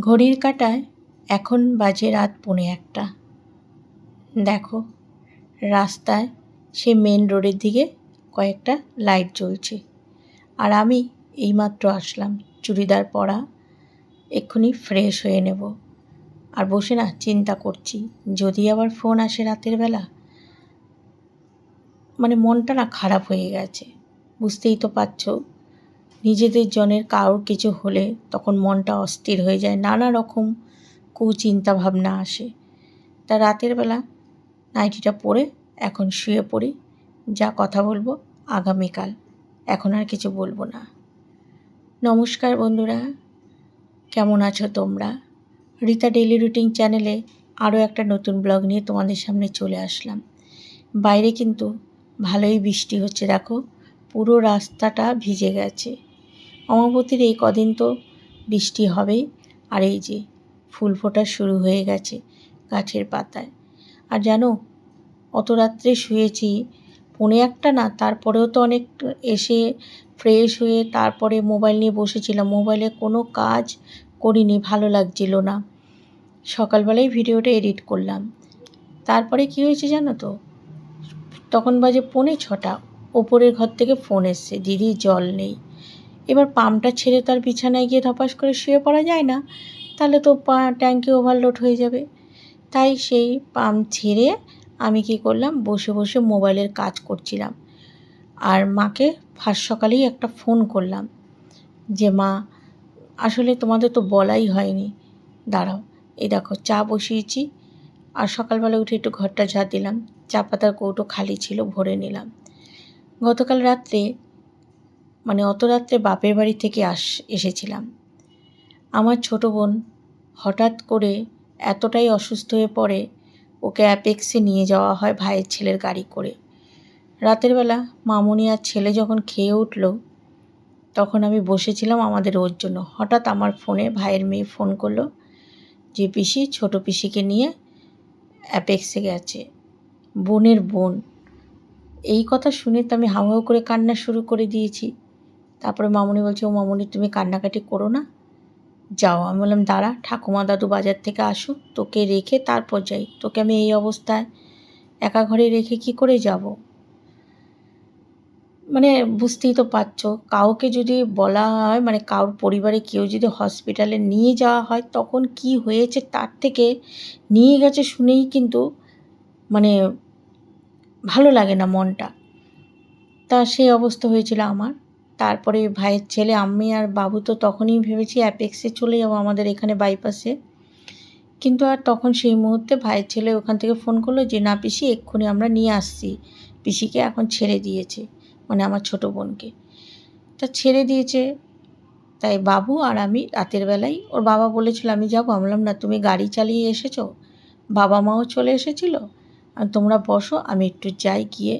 ঘড়ির কাঁটায় এখন বাজে রাত পৌনে একটা। দেখো, রাস্তায় সে মেন রোডের দিকে কয়েকটা লাইট জ্বলছে। আর আমি এইমাত্র আসলাম, চুড়িদার পরা, এক্ষুনি ফ্রেশ হয়ে নেব। আর বসে না চিন্তা করছি, যদি আবার ফোন আসে রাতের বেলা? মানে মনটা না খারাপ হয়ে গেছে। বুঝতেই তো পারছ নিজেদের জনের কারোর কিছু হলে তখন মনটা অস্থির হয়ে যায়, নানা রকম কুচিন্তা ভাবনা আসে। তা রাতের বেলা নাইটিটা পরে এখন শুয়ে পড়ি, যা কথা বলব আগামীকাল, এখন আর কিছু বলব না। নমস্কার বন্ধুরা, কেমন আছো তোমরা? রীতা ডেলি রুটিন চ্যানেলে আরও একটা নতুন ব্লগ নিয়ে তোমাদের সামনে চলে আসলাম। বাইরে কিন্তু ভালোই বৃষ্টি হচ্ছে, দেখো, পুরো রাস্তাটা ভিজে গেছে। অমাবতীর এই কদিন তো বৃষ্টি হবেই। আর এই যে ফুল ফোটা শুরু হয়ে গেছে গাছের পাতায়। আর জানো, অত রাত্রে শুয়েছি, পৌনে একটা না, তারপরেও তো অনেক এসে ফ্রেশ হয়ে তারপরে মোবাইল নিয়ে বসেছিলাম। মোবাইলে কোনো কাজ করিনি, ভালো লাগছিল না। সকালবেলায় ভিডিওটা এডিট করলাম। তারপরে কি হয়েছে জানো তো, তখন বাজে পৌনে ছটা, ওপরের ঘর থেকে ফোন এসছে, দিদি, জল নেই। এবার পাম্পটা ছেড়ে তার বিছানায় গিয়ে ধপাস করে শুয়ে পড়া যায় না, তাহলে তো পা, ট্যাঙ্কি ওভারলোড হয়ে যাবে। তাই সেই পাম্প ছেড়ে আমি কি করলাম, বসে বসে মোবাইলের কাজ করছিলাম। আর মাকে ফার্স্ট সকালেই একটা ফোন করলাম যে, মা, আসলে তোমাদের তো বলাই হয়নি। দাঁড়াও, এই দেখো, চা বসিয়েছি। আর সকালবেলা উঠে একটু ঘরটা ঝাঁ দিলাম। চা পাতার কৌটো খালি ছিল, ভরে নিলাম। গতকাল রাত্রে মানে অত রাত্রে বাপের বাড়ি থেকে আস, এসেছিলাম। আমার ছোট বোন হঠাৎ করে এতটাই অসুস্থ হয়ে পড়ে, ওকে অ্যাপেক্সে নিয়ে যাওয়া হয় ভাইয়ের ছেলের গাড়ি করে। রাতের বেলা মামুনি আর ছেলে যখন খেয়ে উঠল, তখন আমি বসেছিলাম আমাদের ওর জন্য। হঠাৎ আমার ফোনে ভাইয়ের মেয়ে ফোন করল যে, পিসি, ছোট পিসিকে নিয়ে অ্যাপেক্সে গেছে। বোনের বোন। এই কথা শুনে তো আমি হাউ হাউ করে কান্না শুরু করে দিয়েছি। তারপরে মামুনি বলছে, ও মামুনি, তুমি কান্নাকাটি করো না। যাও। আমি বললাম, দাঁড়া, ঠাকুমা দাদু বাজার থেকে আসুক, তোকে রেখে তারপর যাই। তোকে আমি এই অবস্থায় একা ঘরে রেখে কি করে যাব? মানে বুঝতেই তো পারছ, কাউকে যদি বলা হয় মানে কারোর পরিবারে কেউ যদি হসপিটালে নিয়ে যাওয়া হয়, তখন কি হয়েছে তার থেকে নিয়ে গেছে শুনেই কিন্তু মানে ভালো লাগে না মনটা। তা সেই অবস্থা হয়েছিল আমার। তারপরে ভাইয়ের ছেলে, আমি আর বাবু তো তখনই ভেবেছি অ্যাপেক্সে চলে যাব আমাদের এখানে বাইপাসে কিন্তু আর তখন সেই মুহূর্তে ভাইয়ের ছেলে ওখান থেকে ফোন করল যে, না পিসি, এক্ষুনি আমরা নিয়ে আসছি। পিসিকে এখন ছেড়ে দিয়েছে মানে আমার ছোট বোনকে। তা ছেড়ে দিয়েছে। তাই বাবু আর আমি রাতের বেলায় ওর বাবা বলেছিল, আমি যাব। আমি বললাম, না, তুমি গাড়ি চালিয়ে এসেছ? বাবা মাও চলে এসেছিল? আর তোমরা বসো, আমি একটু যাই গিয়ে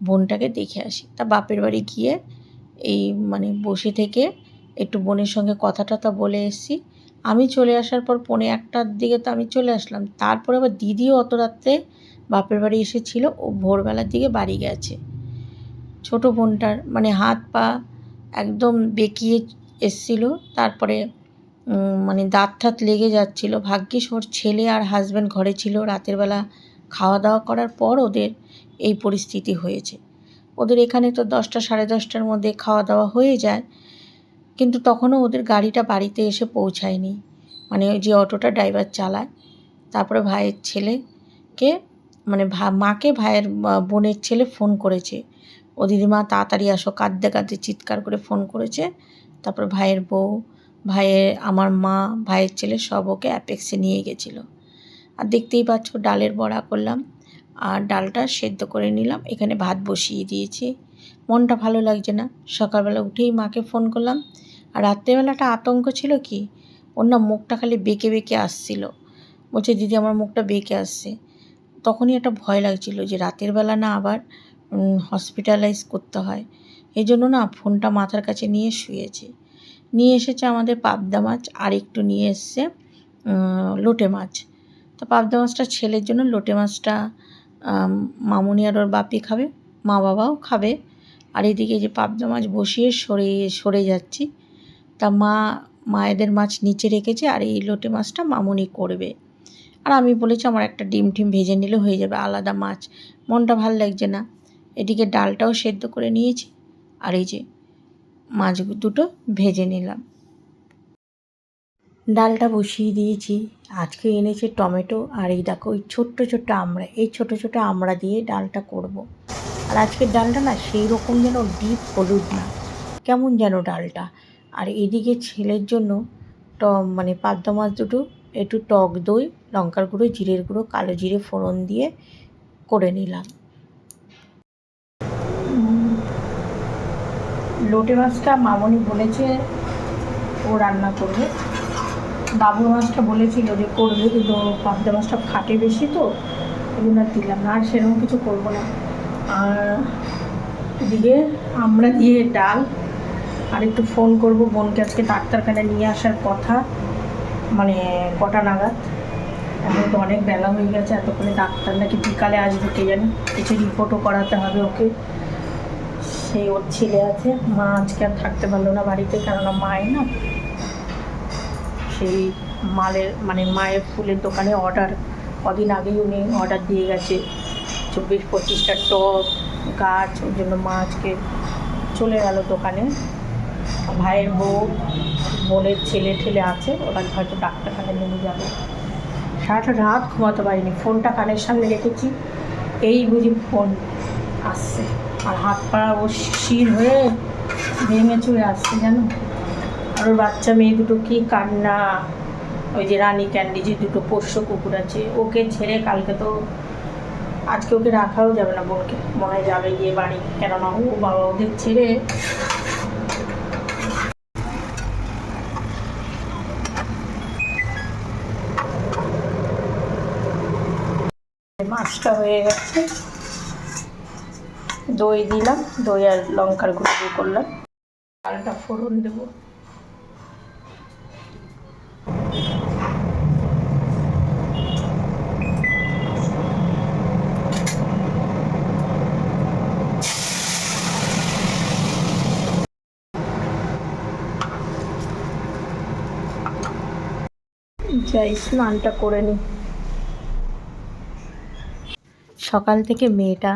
বোনটাকে দেখে আসি। তা বাপের বাড়ি গিয়ে এই মানে বসে থেকে একটু বোনের সঙ্গে কথা টথা বলে এসেছি। আমি চলে আসার পর পৌনে একটার দিকে তো আমি চলে আসলাম। তারপরে আবার দিদিও অত রাত্রে বাপের বাড়ি এসেছিল, ও ভোরবেলার দিকে বাড়ি গেছে। ছোট বোনটার মানে হাত পা একদম বেঁকিয়ে এসছিলো, তারপরে মানে দাঁত ঠাত লেগে যাচ্ছিল। ভাগ্যিস ওর ছেলে আর হাজব্যান্ড ঘরে ছিল। রাতের বেলা খাওয়া দাওয়া করার পর ওদের এই পরিস্থিতি হয়েছে। ওদের এখানে তো দশটা, সাড়ে দশটার মধ্যে খাওয়া দাওয়া হয়ে যায়। কিন্তু তখনও ওদের গাড়িটা বাড়িতে এসে পৌঁছায়নি। মানে ওই যে অটোটা ড্রাইভার চালায়, তারপরে ভাইয়ের ছেলেকে মানে ভা, মাকে ভাইয়ের বোনের ছেলে ফোন করেছে। ও দিদিমা, তাড়াতাড়ি আসো, কাঁদতে কাঁদতে চিৎকার করে ফোন করেছে। তারপর ভাইয়ের বউ, ভাইয়ের, আমার মা, ভাইয়ের ছেলে সব ওকে অ্যাপেক্সে নিয়ে গেছিল। আর দেখতেই পাচ্ছ, ডালের বড়া করলাম। আর ডালটা সেদ্ধ করে নিলাম। এখানে ভাত বসিয়ে দিয়েছি। মনটা ভালো লাগছে না। সকালবেলা উঠেই মাকে ফোন করলাম। আর রাত্রেবেলাটা আতঙ্ক ছিল কি? ওর না মুখটা খালি বেঁকে বেঁকে আসছিল। বলছে, দিদি, আমার মুখটা বেঁকে আসছে। তখনই একটা ভয় লাগছিল যে রাতের বেলা না আবার হসপিটালাইজ করতে হয়। এই জন্য না ফোনটা মাথার কাছে নিয়ে শুয়েছে। নিয়ে এসেছে আমাদের পাবদা মাছ, আর একটু নিয়ে এসছে লোটে মাছ। তো পাবদা মাছটা ছেলের জন্য, লোটে মাছটা মামুনি আর ওর বাপি খাবে, মা বাবাও খাবে। আর এদিকে যে পাবদা মাছ বসিয়ে সরে সরে যাচ্ছি। তা মা, মায়েদের মাছ নিচে রেখেছে আর এই লোটে মাছটা মামুনি করবে। আর আমি বলেছি আমার একটা ডিম টিম ভেজে নিলে হয়ে যাবে আলাদা মাছ। মনটা ভালো লাগছে না। এদিকে ডালটাও সেদ্ধ করে নিয়েছি। আর এই যে মাছ দুটো ভেজে নিলাম। ডালটা বসিয়ে দিয়েছি। আজকে এনেছে টমেটো আর এই দেখো ওই ছোট্ট ছোট্ট আমড়া, এই ছোট ছোট আমড়া দিয়ে ডালটা করব। আর আজকের ডালটা না সেই রকম যেন ডিপ হলুদ না, কেমন যেন ডালটা। আর এদিকে ছেলের জন্য ট মানে পাবদা মাছ দুটো, একটু টক দই, লঙ্কার গুঁড়ো, জিরের গুঁড়ো, কালো জিরে ফোড়ন দিয়ে করে নিলাম। লোটে মাছটা মামনি বলেছে ও রান্না করবে। বাবু মাছটা বলেছিল যে করবে, কিন্তু পাবদা মাছটা ফাটে বেশি তো ওই জন্য দিলাম না, আর সেরকম কিছু করব না। আর এদিকে আমরা দিয়ে ডাল, আর একটু ফোন করব বোনকে, আজকে ডাক্তারখানায় নিয়ে আসার কথা মানে কটা নাগাদ। এখন তো অনেক বেলা হয়ে গেছে, এতক্ষণে ডাক্তার নাকি বিকালে আসবে কে জানে, কিছু রিপোর্টও করাতে হবে ওকে। সেই ওর ছেলে আছে, মা আজকে আর থাকতে পারল না বাড়িতে, কেননা মায়ের না সেই মালের মানে মায়ের ফুলের দোকানে অর্ডার কদিন আগেই উনি অর্ডার দিয়ে গেছে। চব্বিশ, পঁচিশটা টব, গাছ ওই জন্য মা আজকে চলে গেল দোকানে। ভাইয়ের বউ, বোনের ছেলে ঠেলে আছে ওরা হয়তো ডাক্তারখানে নিয়ে যাবে। সারাটা রাত ঘুমাতে পারিনি, ফোনটা কানের সামনে রেখেছি, এই বুঝি ফোন আসছে। আর হাত পা ও শির হয়ে ভেঙে চুয়ে আসছে, জানো? আর ওর বাচ্চা মেয়ে দুটো কি কান্না? ওই যে রানী ক্যান্ডি যে দুটো পোষ্য কুকুর আছে, ওকে ছেড়ে কালকে তো আজকে ওকে রাখাও যাবে না বোনকে। মনে হয় যাবে গিয়ে বাড়ি, কেননা ও বাবা ওদের ছেড়ে মাছটা হয়ে গেছে। দই দিলাম, দই আর লঙ্কার গুঁড়ো করলাম। ডালটা ফোড়ন দেবো। যাই স্নানটা করে নিই সকাল থেকে মেয়েটা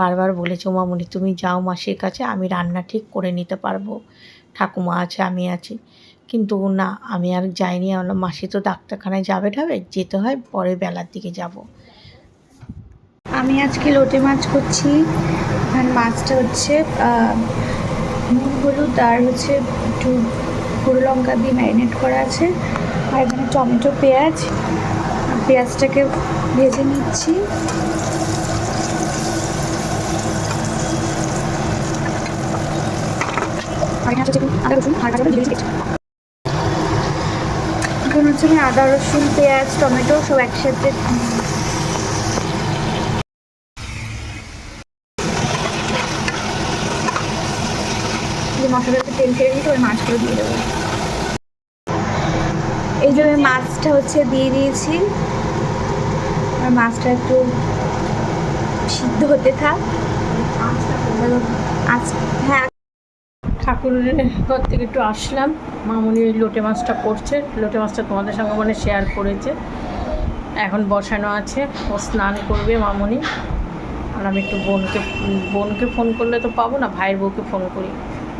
বারবার বলেছে মামুনি তুমি যাও মাসির কাছে আমি রান্না ঠিক করে নিতে পারব। ঠাকুমা আছে আমি আছি। কিন্তু না আমি আর যাইনি আমার মাসি তো ডাক্তারখানায় যাবে টাবে যেতে হয় পরে বেলার দিকে যাব। আমি আজকে লোটে মাছ করছি মাছটা হচ্ছে নুন হলুদ আর হচ্ছে একটু গুঁড়ো লঙ্কা দিয়ে ম্যারিনেট করা আছে। আর এখানে টমেটো পেঁয়াজ, পেঁয়াজটাকে ভেজে নিচ্ছি। আদা রসুন এখন হচ্ছে আমি আদা রসুন, পেঁয়াজ, টমেটো সব একসাথে মশলাটা তেল ছেড়ে দিয়েছি ওই মাছগুলো দিয়ে দেবো। মাছটা হচ্ছে দিয়ে দিয়েছি। আর মাছটা একটু সিদ্ধ হতে থাক। আজ হ্যাঁ। ঠাকুরের ঘর থেকে একটু আসলাম। মামুনি ওই লোটে মাছটা করছে। লোটে মাছটা তোমাদের সঙ্গে মানে শেয়ার করেছে। এখন বসানো আছে। ও স্নান করবে মামুনি। আর আমি একটু বোনকে বোনকে ফোন করলে তো পাবো না, ভাইয়ের বউকে ফোন করি।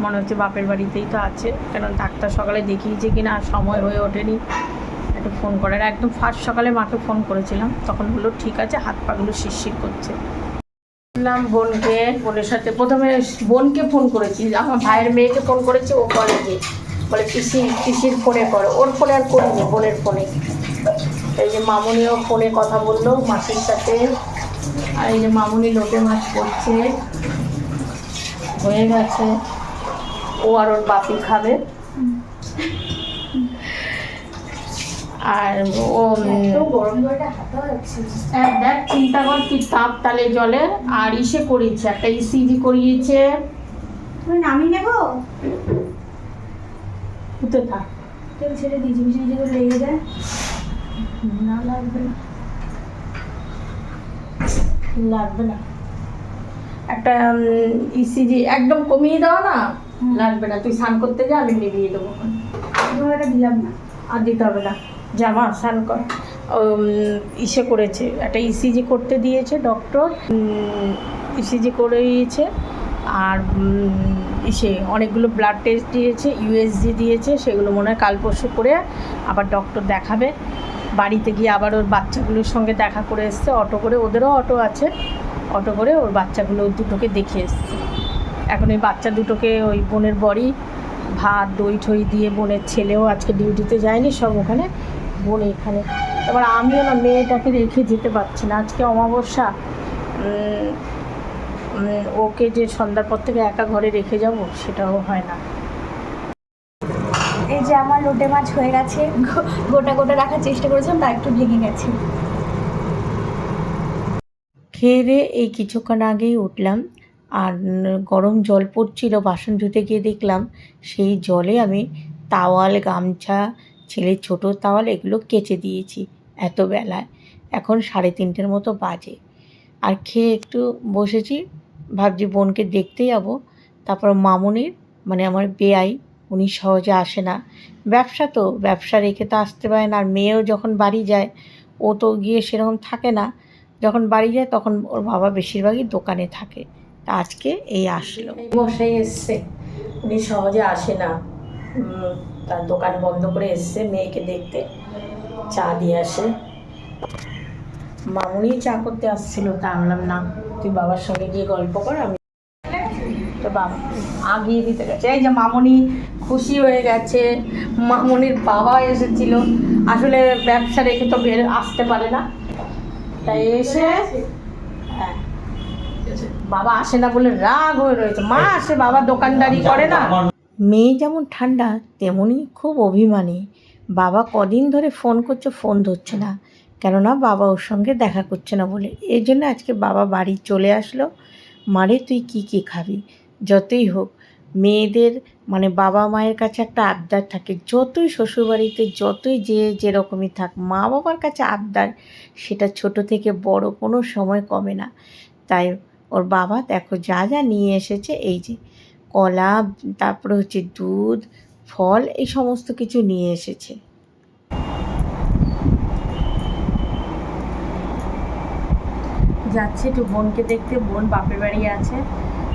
মনে হচ্ছে বাপের বাড়িতেই তো আছে। কেন ডাক্তার সকালে দেখিয়েছে কি না সময় হয়ে ওঠেনি। একটু ফোন করার একদম ফার্স্ট সকালে মাকে ফোন করেছিলাম। তখন বলল, ঠিক আছে, হাত পাগুলো শিরশির করছে। বললাম, বোনকে, বোনের সাথে। প্রথমে বোনকে ফোন করেছি, আমার ভাইয়ের মেয়েকে ফোন করেছি, ও কলেজে বলে পিসি পিসির ফোনে করো। ওর ফোনে আর করিনি, বোনের ফোনে। এই যে মামুনিও ফোনে কথা বলল, মাসির সাথে। আর এই যে মামুনি লোটে মাছ করছে। হয়ে গেছে। ও আর ওর বাপি খাবে। আর ও হাতে এক দেখ চিন্তা কর কি তাপ তালে জলের আর ইসে করিয়েছে একটা ইসিজি করিয়েছে। তুমি নামিয়ে নেব? থাক। তেল ছেড়ে বেশি বেশি লেগে যায়। না লাগবে না। লাগবে না। একটা ইসিজি একদম কমিয়ে দাও না। লাগবে না তুই স্নান করতে যা আমি নিভিয়ে দেবো। দিলাম না। আর দিতে হবে না। জামা স্নান ইসে করেছে। একটা ইসিজি করতে দিয়েছে ডক্টর ইসিজি করে দিয়েছে আর ইসে অনেকগুলো ব্লাড টেস্ট দিয়েছে ইউএসজি দিয়েছে, সেগুলো মনে হয় কাল পরশু করে আবার ডক্টর দেখাবে। বাড়িতে গিয়ে আবার ওর বাচ্চাগুলোর সঙ্গে দেখা করে এসছে, অটো করে। ওদেরও অটো আছে। অটো করে ওর বাচ্চাগুলো দুটোকে দেখে এসছে। এখন ওই বাচ্চা দুটোকে ওই বোনের বড়ি, ভাত, দই, ঠই দিয়ে বোনের ছেলেও আজকে ডিউটিতে যায়নি, সব ওখানে বোন এখানে। এবার আমিও না মেয়েটাকে রেখে যেতে পারছি না। আজকে অমাবস্যা ওকে যে সন্ধ্যার পর থেকে একা ঘরে রেখে যাব সেটাও হয় না। এই যে আমার লোটে মাছ হয়ে গেছে গোটা গোটা রাখার চেষ্টা করেছিলাম তা একটু ভেঙে গেছে। খেয়ে দিয়ে এই কিছুক্ষণ আগেই উঠলাম আর গরম জল পড়ছিল বাসন ধুতে গিয়ে দেখলাম সেই জলে আমি তাওয়াল গামছা ছেলের ছোটো তাওয়াল এগুলো কেচে দিয়েছি এত বেলায়। এখন সাড়ে তিনটের মতো বাজে। আর খেয়ে একটু বসেছি, ভাবছি বোনকে দেখতে যাব। তারপর মামুনির মানে আমার বেয়াই উনি সহজে আসে না। ব্যবসা তো, ব্যবসা রেখে তো আসতে পারে না। আর মেয়েও যখন বাড়ি যায়, ও তো গিয়ে সেরকম থাকে না। যখন বাড়ি যায়, তখন ওর বাবা বেশিরভাগই দোকানে থাকে। তা আজকে এই আসলো। মশাই এসছে। উনি সহজে আসে না। তার দোকান বন্ধ করে এসছে, মেয়েকে দেখতে। চা দিয়ে আসে। মামুনি চা করতে আসছিল, তা আনলাম না, তুই বাবার সঙ্গে গিয়ে গল্প কর, আমি তো বাবা আগিয়ে দিতে গেছে। এই যে মামুনি খুশি হয়ে গেছে। মামুনির বাবা এসেছিল। আসলে ব্যবসা রেখে তো বের আসতে পারে না। তাই এসে হ্যাঁ বাবা আসে না বলে রাগ হয়ে রয়েছে। মা আসে, বাবা দোকানদারি করে না। মেয়ে যেমন ঠান্ডা তেমনই খুব অভিমানী। বাবা কদিন ধরে ফোন করছে, ফোন ধরছে না। কেননা বাবা ওর সঙ্গে দেখা করছে না বলে। এর জন্য আজকে বাবা বাড়ি চলে আসলো। মারে, তুই কি কি খাবি? যতই হোক, মেয়েদের মানে বাবা মায়ের কাছে একটা আবদার থাকে। যতই শ্বশুরবাড়িতে, যতই যে যেরকমই থাক, মা বাবার কাছে আবদার, সেটা ছোট থেকে বড় কোনো সময় কমে না। তাই ওর বাবা, দেখো, যা যা নিয়ে এসেছে, এই যে কলা, তারপরে হচ্ছে দুধ, ফল, এই সমস্ত কিছু নিয়ে এসেছে। যাচ্ছে একটু বোনকে দেখতে। বোন বাপের বাড়ি আছে।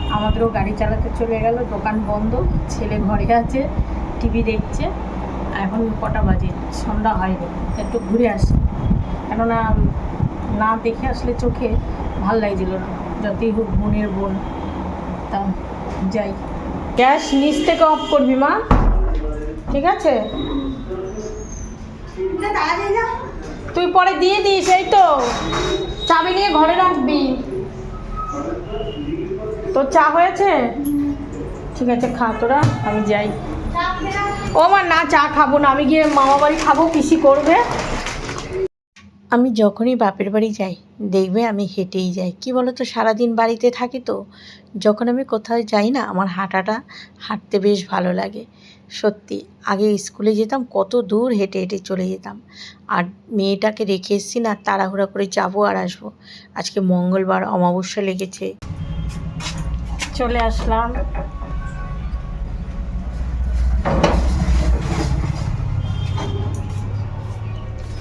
আমাদেরও গাড়ি চালাতে চলে গেল। দোকান বন্ধ। ছেলে ঘরে আছে। টিভি দেখছে। এখন কটা বাজে? সন্ধ্যা হয়নি। একটু ঘুরে আসি। কেননা, না দেখে আসলে চোখে ভালো লাগছিল না। যতই হোক বোনের বোন। তা যাই। গ্যাস নিচ থেকে অফ করবি মা। ঠিক আছে? তুই পরে দিয়ে দিস এই তো। চাবি নিয়ে ঘরে রাখবি। তোর চা হয়েছে? ঠিক আছে খা তোরা আমি যাই। ও আমার না চা খাব না। আমি গিয়ে মামা বাড়ি খাব পিসি করবে। আমি যখনই বাপের বাড়ি যাই, দেখবে আমি হেঁটেই যাই। কি বলো তো সারাদিন বাড়িতে থাকি তো। যখন আমি কোথাও যাই না, আমার হাঁটাটা হাঁটতে বেশ ভালো লাগে। সত্যি, আগে স্কুলে যেতাম, কত দূর হেঁটে হেঁটে চলে যেতাম। আর মেয়েটাকে রেখে এসছি না, তাড়াহুড়া করে যাব আর আসব। আজকে মঙ্গলবার, অমাবস্যা লেগেছে। চলে আসলাম।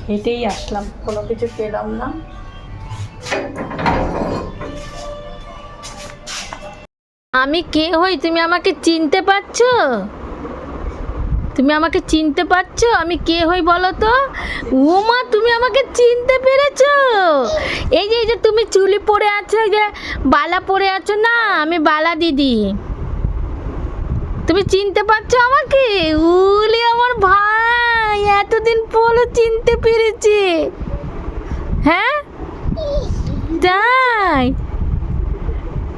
হেঁটেই আসলাম, কোনো কিছু পেলাম না। আমি কে হই? তুমি আমাকে চিনতে পারছ? তুমি আমাকে চিনতে পারছ? আমি কে হই বলো তো? উমা, তুমি আমাকে চিনতে পেরেছ? এই যে এই যে, তুমি চুলি পরে আছো যে, বালা পরে আছো না? আমি বালা দিদি। তুমি চিনতে পারছ আমাকে? উলি আমার ভাই এতদিন পরে চিনতে পেরেছে। হ্যাঁ? তাই?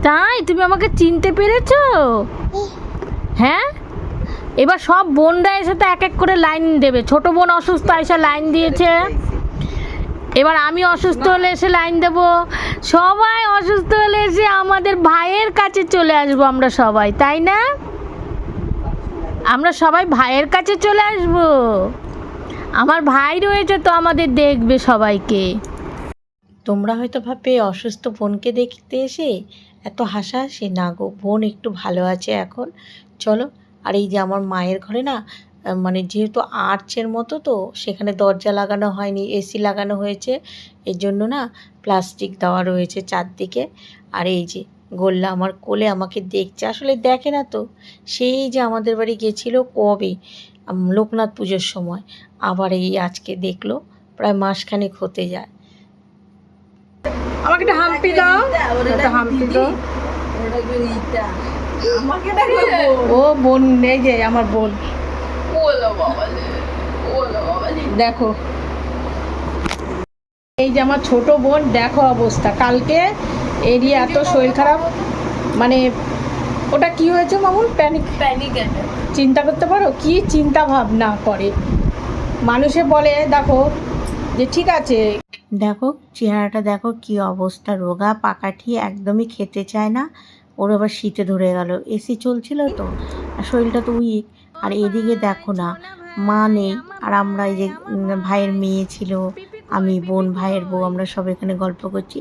তাই? তুমি আমাকে চিনতে পেরেছ? হ্যাঁ? এবার সব বোনরা এসে তো এক এক করে লাইন দেবে। ছোট বোন অসুস্থ এসে লাইন দিয়েছে। এবার আমি অসুস্থ হলে এসে লাইন দেব। সবাই অসুস্থ হলে এসে আমাদের ভাইয়ের কাছে চলে আসব আমরা সবাই, তাই না? আমরা সবাই ভাইয়ের কাছে চলে আসব। আমার ভাই রয়েছে তো আমাদের দেখবে সবাইকে। তোমরা হয়তো ভাবে অসুস্থ বোনকে দেখতে এসে এত হাসাহাসি? না গো, বোন একটু ভালো আছে এখন। চলো, আর এই যে আমার মায়ের ঘরে না মানে যেহেতু আর্চের মতো তো, সেখানে দরজা লাগানো হয়নি এসি লাগানো হয়েছে। এর জন্য না প্লাস্টিক দেওয়া রয়েছে চারদিকে। আর এই যে গোল্লা আমার কোলে আমাকে দেখছে। আসলে দেখে না তো, সেই যে আমাদের বাড়ি গেছিল কবে? লোকনাথ পুজোর সময়। আবার এই আজকে দেখল প্রায় মাসখানেক হতে যায়। আমাকে একটা হাম্পি দাও। একটা হাম্পি দাও ও বোন এই যে আমার বোন। দেখো। এই যে আমার ছোট বোন দেখো অবস্থা। কালকে এরই এত শরীর খারাপ। মানে ওটা কি হয়েছে মামুন? প্যানিক প্যানিক চিন্তা করতে পারো? কি চিন্তা ভাবনা করে? মানুষে বলে, দেখো, যে ঠিক আছে। দেখো, চেহারাটা দেখো, কি অবস্থা। রোগা, পাকাঠি, একদমই খেতে চায় না। ওর আবার শীতে ধরে গেল। এসি চলছিল তো, আর শরীরটা তো উইক। আর এদিকে দেখো না, মা নেই, আর আমরা এই যে ভাইয়ের মেয়ে ছিল, আমি বোন, ভাইয়ের বউ, আমরা সব এখানে গল্প করছি।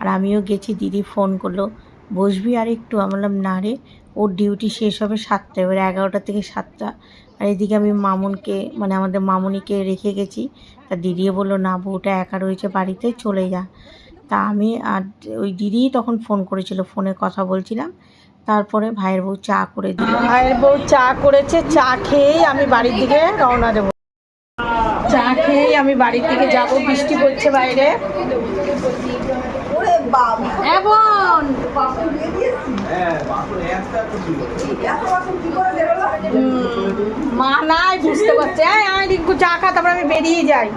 আর আমিও গেছি, দিদি ফোন করল, বসবি আর একটু আমি বললাম, না রে ওর ডিউটি শেষ হবে সাতটায় এবার এগারোটা থেকে সাতটা। আর এদিকে আমি মামুনকে মানে আমাদের মামুনিকে রেখে গেছি। তা দিদিও বলল না বউটা একা রয়েছে বাড়িতে চলে যা। তা আমি আর ওই দিদি তখন ফোন করেছিল ফোনে কথা বলছিলাম। তারপরে ভাইয়ের বউ চা করে দিল। ভাইয়ের বউ চা করেছে চা খেয়েই আমি বাড়ির দিকে রওনা দেবো। চা খেয়েই আমি বাড়ির দিকে যাব বৃষ্টি পড়ছে বাইরে। মা নাই বুঝতে পারছে। আমি রিঙ্কু চা খা তারপর আমি বেরিয়ে যাই।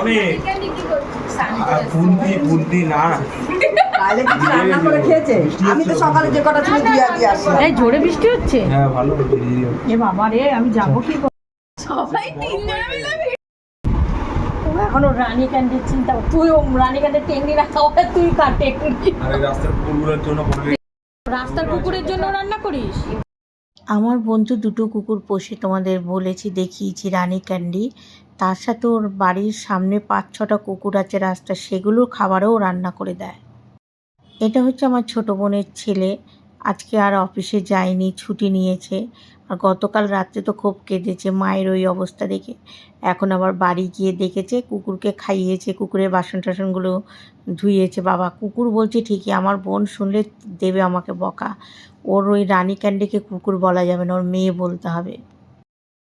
অনেক। বুদ্ধি বুদ্ধি না। কালে কিছু রান্না করে খেয়েছে? আমি তো সকালে যে কটা ছিল দিয়ে দিয়ে আসলাম। এই জোরে বৃষ্টি হচ্ছে? হ্যাঁ ভালো এ বাবা রে আমি যাব কি এখনও রানী ক্যান্ডির চিন্তা তুই ও রানী ক্যান্ডির টেঙ্গি রাখা হয় তুই রাস্তার জন্য করে রাস্তার কুকুরের জন্য রান্না করিস? আমার বন্ধু দুটো কুকুর পোষে, তোমাদের বলেছি দেখিয়েছি, রানী ক্যান্ডি। তার সাথে ওর বাড়ির সামনে পাঁচ ছটা কুকুর আছে রাস্তা সেগুলোর খাবারও রান্না করে দেয়। এটা হচ্ছে আমার ছোট বোনের ছেলে আজকে আর অফিসে যায়নি ছুটি নিয়েছে। আর গতকাল রাত্রে তো খুব কেঁদেছে মায়ের ওই অবস্থা দেখে। এখন আবার বাড়ি গিয়ে দেখেছে কুকুরকে খাইয়েছে কুকুরের বাসন টাসনগুলো ধুইয়েছে বাবা কুকুর বলছে ঠিকই আমার বোন শুনলে দেবে আমাকে বকা। ওর ওই রানী ক্যান্ডিকে কুকুর বলা যাবে না ওর মেয়ে বলতে হবে।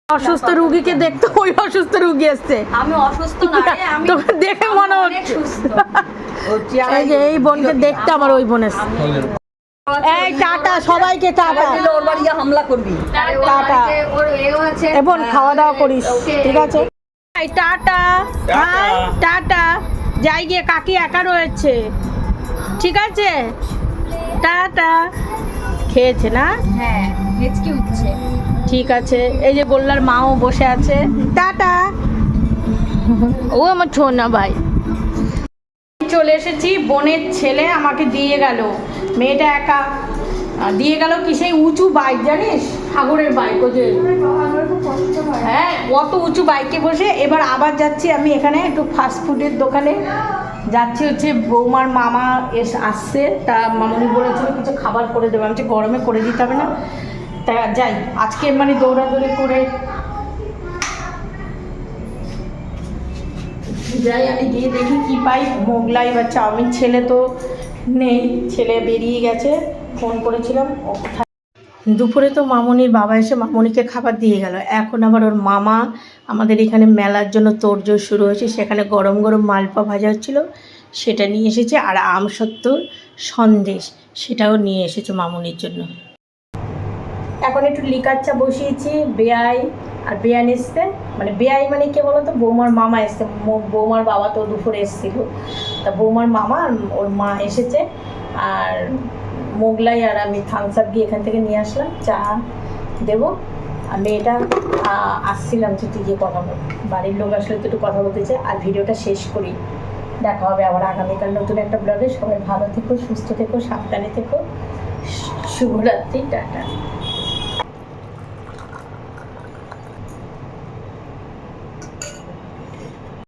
অসুস্থ রুগীকে দেখতে ওই অসুস্থ রুগী এসছে। আমি অসুস্থ না রে, আমি তোকে দেখে মনে হচ্ছে। এই যে এই বোনকে দেখতে আমার ওই বোন এসছে। এই টাটা সবাইকে টাটা। ওর বাড়ি হামলা করবি। টাটা। ওর এও আছে এবং খাওয়া দাওয়া করিস ঠিক আছে? এই টাটা। High tata. যাই গিয়ে কাকি একা রয়েছে ঠিক আছে? টাটা। খেয়েছে না? হ্যাঁ হেঁচকি উঠছে। ঠিক আছে। এই যে গোল্লার মাও বসে আছে। টাটা। ও আমার ছোনা ভাই। চলে এসেছি বোনের ছেলে আমাকে দিয়ে গেল। মেয়েটা একা। দিয়ে গেল কি সেই উঁচু বাইক জানিস? ঠাকুরের বাইক ও যে। হ্যাঁ অত উঁচু বাইকে বসে এবার আবার যাচ্ছি আমি এখানে একটু ফাস্ট ফুডের দোকানে। যাচ্ছি হচ্ছে বৌমার মামা এস আসছে। তা মামনি বলেছিল কিছু খাবার করে দেবে। আমি গরমে করে দিতে হবে না। তা যাই, আজকে মানে দৌড়াদৌড়ি করে যাই, আমি গিয়ে দেখি কি পাই। মোগলাই বা চাউমিন ছেলে তো। নেই, ছেলে বেরিয়ে গেছে ফোন করেছিলাম দুপুরে তো মামনির বাবা এসে মামনিকে খাবার দিয়ে গেল। এখন আবার ওর মামা, আমাদের এখানে মেলার জন্য তোড়জোড় শুরু হয়েছে, সেখানে গরম গরম মালপা ভাজা হচ্ছিল, সেটা নিয়ে এসেছে, আর আম সত্তর সন্দেশ, সেটাও নিয়ে এসেছে মামনির জন্য। এখন একটু লিকার চা বসিয়েছি, বেয়াই আর বেয়ান এসছে মানে বেয়াই মানে কে বলতো, বৌমার মামা এসছে। বৌমার বাবা তো দুপুরে এসেছিল। তা বৌমার মামা আর ওর মা এসেছে। আর মোগলাই আর আমি থামস আপ গিয়ে এখান থেকে নিয়ে আসলাম। চা দেবো। আর মেয়েটা আসছিলাম তো তুই গিয়ে কথা বল বাড়ির লোক আসলে তো একটু কথা বলতে চাই আর ভিডিওটা শেষ করি। দেখা হবে আবার আগামীকাল নতুন একটা ব্লগে সবাই ভালো থেকো, সুস্থ থেকো, সাবধানে থেকো। শুভরাত্রি, টাটা।